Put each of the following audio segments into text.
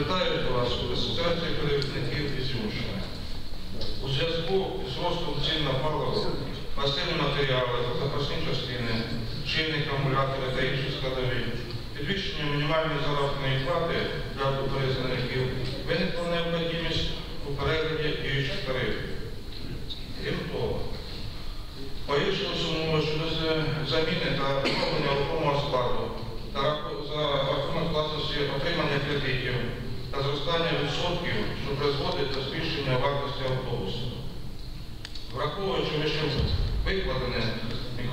Вітаю вас, асоціації перевізників Ізюмщини. У зв'язку з ростом цін на паливо, пластинні матеріали, запасні частини, шини, акумулятори та інші складові, підвищення мінімальної заробітної плати для перевізників виникла необхідність у перегляді діючих тарифів. Крім того, погіршили сумови щодо заміни та відновлення рухомого складу та за рахунок власності отримання кредитів та зростання відсотків, що призводить до збільшення вартості автобусу. Враховуючи вище викладене,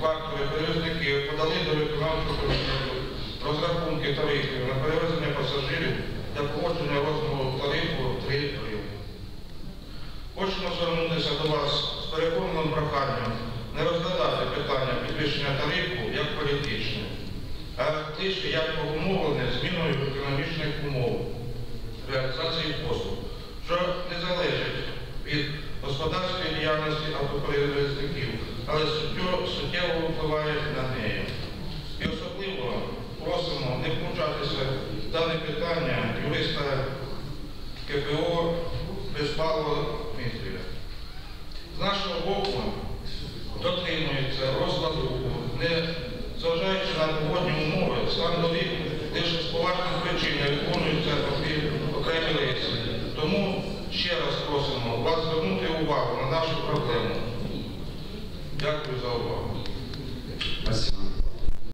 фактори перевізники подали до виконавчого комітету розрахунки тарифів на перевезення пасажирів для погодження розміру тарифу 3 гривні. Хочемо звернутися до вас з переконаним проханням не розглядати питання підвищення тарифу як політичне, а лише як обумовлене зміною господарської діяльності автоперевізників, але суттєво впливає на неї. І особливо просимо не включатися в дане питання юриста КПО Безпавла Дмитрія. З нашого боку дотримується розладу, не зважаючи на погодні умови, сам доріг лише з поважних причин не виконуються окремі рейси. Тому ще раз просимо вас звернути увагу на нашу проблему. Дякую за увагу.